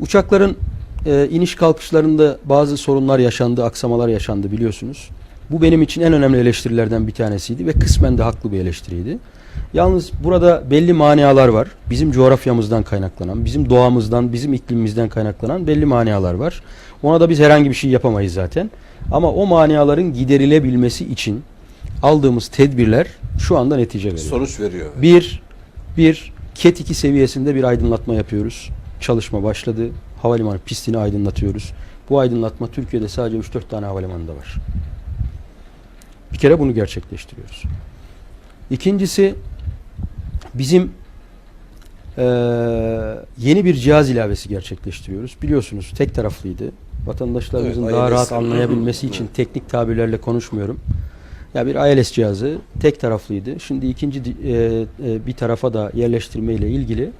Uçakların e, iniş kalkışlarında bazı sorunlar yaşandı, aksamalar yaşandı biliyorsunuz. Bu benim için en önemli eleştirilerden bir tanesiydi ve kısmen de haklı bir eleştiriydi. Yalnız burada belli manialar var. Bizim coğrafyamızdan kaynaklanan, bizim doğamızdan, bizim iklimimizden kaynaklanan belli manialar var. Ona da biz herhangi bir şey yapamayız zaten. Ama o maniaların giderilebilmesi için aldığımız tedbirler şu anda netice veriyor. Sonuç veriyor. Bir, bir KET 2 seviyesinde bir aydınlatma yapıyoruz. Çalışma başladı. Havalimanı pistini aydınlatıyoruz. Bu aydınlatma Türkiye'de sadece 3-4 tane havalimanında var. Bir kere bunu gerçekleştiriyoruz. İkincisi bizim eee, yeni bir cihaz ilavesi gerçekleştiriyoruz. Biliyorsunuz tek taraflıydı. Vatandaşlarımızın Evet, daha ILS. rahat anlayabilmesi için Evet. teknik tabirlerle konuşmuyorum. Ya bir ILS cihazı tek taraflıydı. Şimdi ikinci e, e, bir tarafa da yerleştirme ile ilgili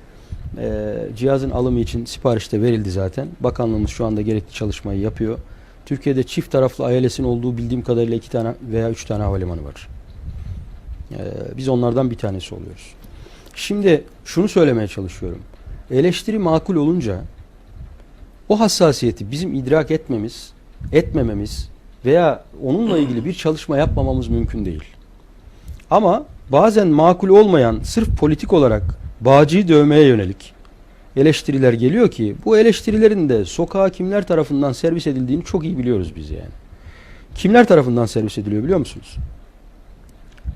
e, cihazın alımı için sipariş de verildi zaten. Bakanlığımız şu anda gerekli çalışmayı yapıyor. Türkiye'de çift taraflı ILS'in olduğu bildiğim kadarıyla iki tane veya üç tane havalimanı var. E, biz onlardan bir tanesi oluyoruz. Şimdi şunu söylemeye çalışıyorum. Eleştiri makul olunca o hassasiyeti bizim idrak etmemiz, etmememiz veya onunla ilgili bir çalışma yapmamamız mümkün değil. Ama bazen makul olmayan sırf politik olarak bağcıyı dövmeye yönelik eleştiriler geliyor ki bu eleştirilerin de sokağa kimler tarafından servis edildiğini çok iyi biliyoruz biz yani. Kimler tarafından servis ediliyor biliyor musunuz?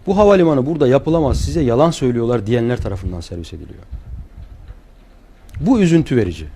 Bu havalimanı burada yapılamaz size yalan söylüyorlar diyenler tarafından servis ediliyor. Bu üzüntü verici.